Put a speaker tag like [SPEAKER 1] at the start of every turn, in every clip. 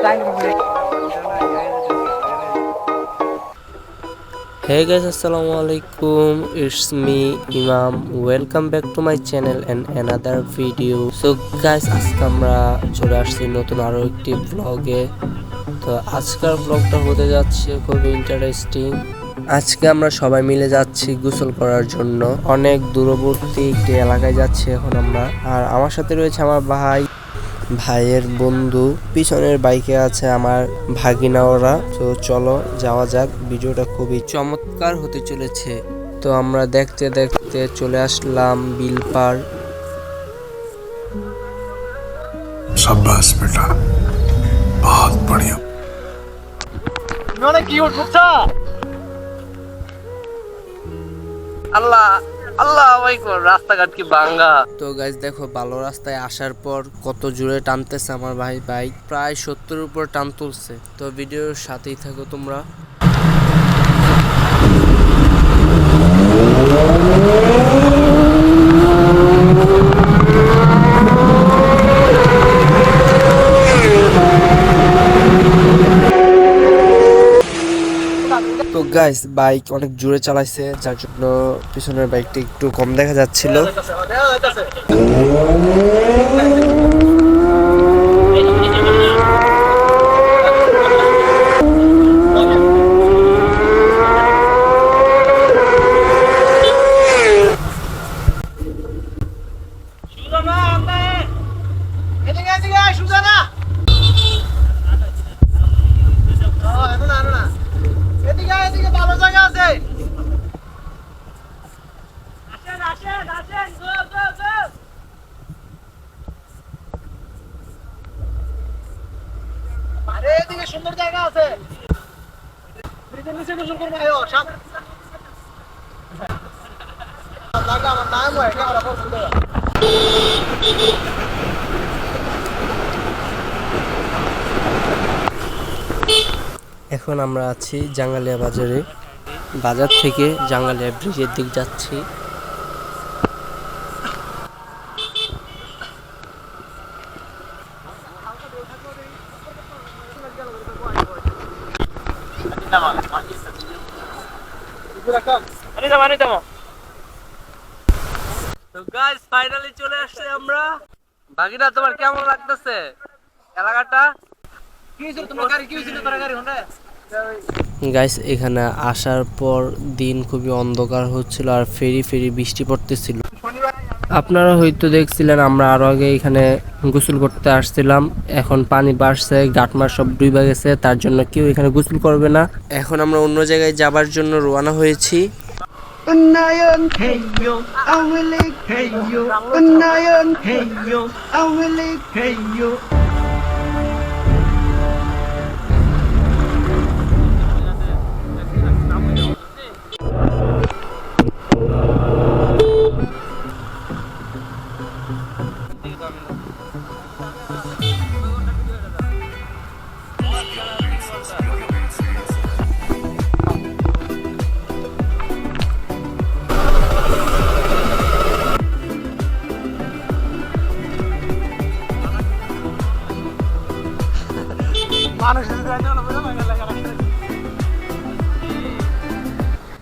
[SPEAKER 1] Hey guys, assalamu alaikum. It's me Imam. Welcome back to my channel and another video. So guys, আজকে আমরা চলে আসছি নতুন আরও একটি ব্লগে তো আজকের ব্লগটা হতে যাচ্ছে খুবই ইন্টারেস্টিং আজকে আমরা সবাই মিলে যাচ্ছি গোসল করার জন্য অনেক দূরবর্তী একটি এলাকায় যাচ্ছি এখন আমরা আর আমার সাথে রয়েছে আমার ভাই ভাইয়ের বন্ধু পিছনের বাইকে আছে আমার ভাগিনা ওরা। তো চলো যাওয়া যাক ভিডিওটা খুবই চমৎকার হতে চলেছে। তো আমরা দেখতে দেখতে চলে আসলাম
[SPEAKER 2] বিলপার আল্লাহ আল্লাহ রাস্তাঘাট কি বাঙ্গা
[SPEAKER 1] তো গাইজ দেখো, ভালো রাস্তায় আসার পর কত জোরে টানতেছে আমার ভাই। বাইক প্রায় সত্তর উপর টান তুলছে। তো ভিডিওর সাথেই থাকো তোমরা তো গাইস বাইক অনেক জোরে চালাইছে যার জন্য পিছনের বাইকটি একটু কম দেখা যাচ্ছিল
[SPEAKER 2] এদিকে এদিকে আয়, সুজানা ও, এনো না, এনো না। এদিকে আয়, এদিকে ভালো জায়গা আছে আরে এদিকে সুন্দর জায়গা আছে। ব্রিজের নিচে আয়ো,
[SPEAKER 1] এখন আমরা আছি জাঙ্গালিয়া বাজারে। বাজার থেকে জাঙ্গালিয়া ব্রিজের দিক যাচ্ছি। গাইস ফাইনালি চলে আসছে আমরা। তোমার কেমন লাগতেছে? এলাকাটা? গাইস এখানে আসার পর দিন খুবই অন্ধকার হচ্ছিল আর ফেরি ফেরি বৃষ্টি পড়তেছিল। আপনারা হয়তো দেখছিলেন, আমরা আরও আগে এখানে গোসল করতে আসছিলাম। এখন পানি বাড়ছে, গাটমার সব ডুবে গেছে, তার জন্য কেউ এখানে গোসল করবে না। এখন আমরা অন্য জায়গায় যাবার জন্য রোয়ানা হয়েছি।
[SPEAKER 3] উন্নয়ন উন্নয়ন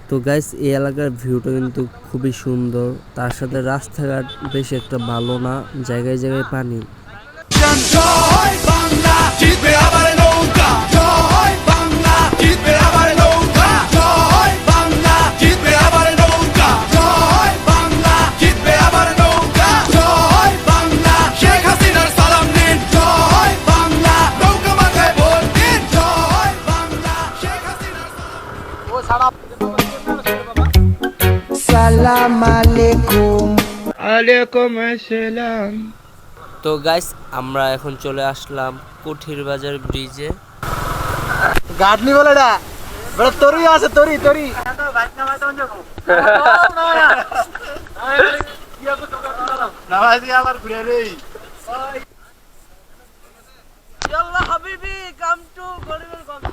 [SPEAKER 1] তো গাইস এই এলাকার ভিউটা কিন্তু খুবই সুন্দর। তার সাথে রাস্তাঘাট বেশ একটা ভালো না, জায়গায় জায়গায় পানি।
[SPEAKER 4] সালাম
[SPEAKER 3] আলাইকুম আলাইকুম আসসালাম।
[SPEAKER 1] তো গাইস আমরা এখন চলে আসলাম কুঠির বাজার ব্রিজে
[SPEAKER 2] গাডনি বলে না বড় তরি আছে তরি তরি। আবার ঘুরে রে।
[SPEAKER 1] হাবিবি কাম টু গরিবের কক্সবাজার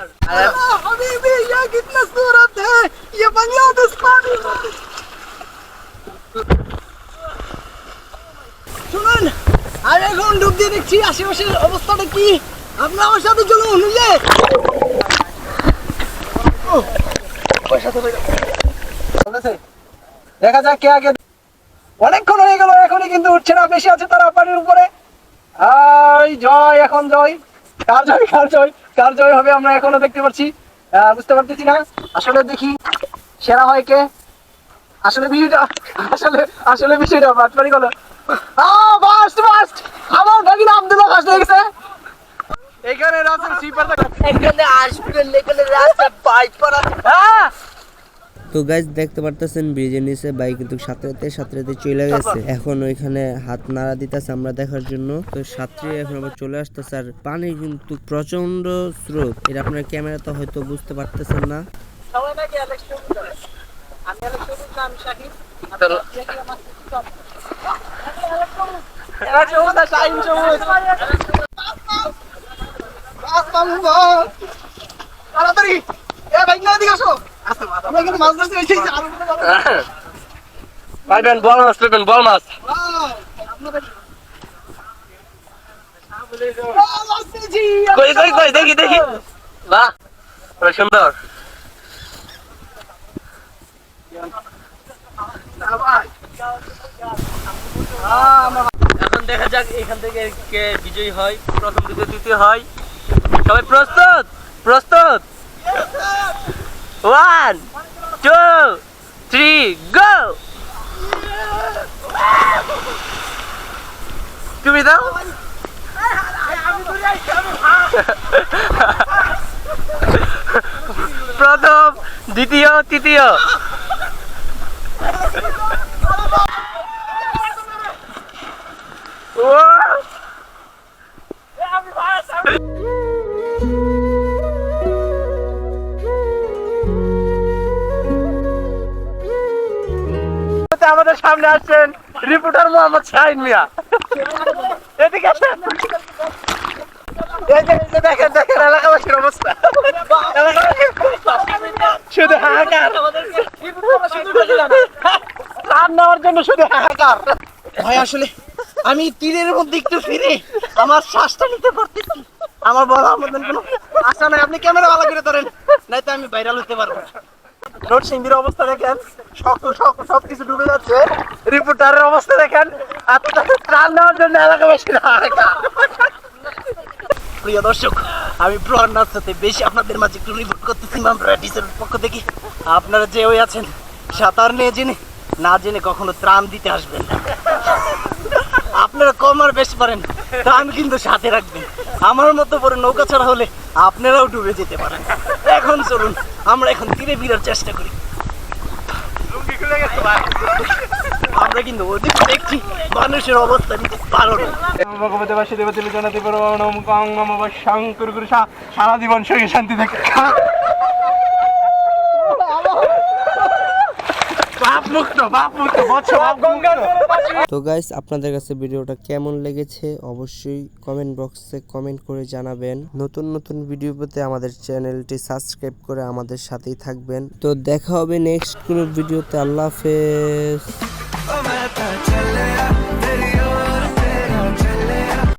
[SPEAKER 2] হাবিবি ये कितना सूरत है ये बांग्लादेश पानी শুনুন আমি এখন ডুব দিয়ে দেখছি আশেপাশের অবস্থাটা কি আপনি আমার সাথে চলুন বুঝলে
[SPEAKER 3] দেখা যাক কে আগে অনেকক্ষণ হয়ে গেল এখনই কিন্তু উঠছে না বেশি আছে তারা পানির উপরে আই জয় এখন জয় কার জয় কার জয় কার জয় হবে আমরা এখনও দেখতে পাচ্ছি? বুঝতে পারতেছি না। আসলে দেখি সেরা হয় কে? আসলে বিষয়টা, আসলে আসলে বিষয়টা বাটপারি গেল ফার্স্ট ফার্স্ট আমার ভাগিন আব্দুল্লাহ ফার্স্ট হয়ে গেছে। এখানে রাসেল সুইপার
[SPEAKER 2] এখানে আসবেন এখানে রাস্তা বাইক
[SPEAKER 3] হ্যাঁ
[SPEAKER 1] তো গাইজ দেখতে পারতেছেন ব্রিজের নিচে বাইক কিন্তু সাঁতরাতে সাঁতরাতে চলে গেছে। এখন ওইখানে হাত নাড়া দিতেছে আমরা দেখার জন্য। তো সাঁতরে এখন আবার চলে আসতেছে আর পানি কিন্তু প্রচণ্ড স্রোত। এটা আপনার ক্যামেরাতে হয়তো বুঝতে পারতেছেন না।
[SPEAKER 2] আমি অ্যালেক্স সবুজ না, আমি শাকিব।
[SPEAKER 3] এরা সবুজ আর শাহিন সবুজ তাড়াতাড়ি এ বাইক না দিকে আসো আমরা কিন্তু
[SPEAKER 1] পাইবেন বল মাছ পাইবেন বল মাছ। দেখি দেখি। সুন্দর। এখন দেখা যাক এখান থেকে কে বিজয়ী হয়, প্রথম দ্বিতীয় তৃতীয় হয়। সবাই প্রস্তুত? প্রস্তুত? ওয়ান টু থ্রি গো তুমি দাও প্রথম দ্বিতীয় তৃতীয়। আমাদের সামনে আসছেন রিপোর্টার মোহাম্মদ শাহিন মিয়া। এদিকে আসেন। নেওয়ার জন্য শুধু
[SPEAKER 2] ভাই, আসলে আমি তীরের মধ্যে একটু ফিরে আমার শ্বাসটা নিতে পারতেছি। আমার বলার মতন কোনো আশা নাই আপনি ক্যামেরা ভালো করে ধরেন নাই তো আমি ভাইরাল হতে পারব। না।
[SPEAKER 3] নোট সিংহের অবস্থা দেখেন। সব সব সব কিছু ডুবে যাচ্ছে। রিপোর্টারের অবস্থা দেখেন। আর ত্রাণ নেওয়ার জন্য এলাকাবাসীর হাহাকার
[SPEAKER 2] প্রিয় দর্শক, আমি প্রহরনাথ সাথে বেশি আপনাদের মাঝে একটু রিপোর্ট করতেছি আমরা ডিসের পক্ষ থেকে। আপনারা যে ওই আছেন, সাঁতার নিয়ে জেনে, না জেনে কখনো ত্রাণ দিতে আসবেন আপনারা কম আর বেশি পারেন, ত্রাণ কিন্তু সাথে রাখবেন। আমার মতো বড় নৌকা ছাড়া হলে আপনারাও ডুবে যেতে পারেন। এখন চলুন, আমরা এখন তীরে ফিরার চেষ্টা করি। আমরা কিন্তু ওদিক দেখছি, মানুষের অবস্থা নিতে পারো না।
[SPEAKER 3] ভগবতে বাসী দেবতী জনতি পরম কং গুরু সারা জীবন সঙ্গে শান্তি থাকে। মুক্ত বাপ মুক্ত বৎস
[SPEAKER 1] তো গাইস আপনাদের কাছে ভিডিওটা কেমন লেগেছে অবশ্যই কমেন্ট বক্সে কমেন্ট করে জানাবেন। নতুন নতুন ভিডিও পেতে আমাদের চ্যানেলটি সাবস্ক্রাইব করে আমাদের সাথেই থাকবেন। তো দেখা হবে নেক্সট কোনো ভিডিওতে আল্লাহ হাফেজ।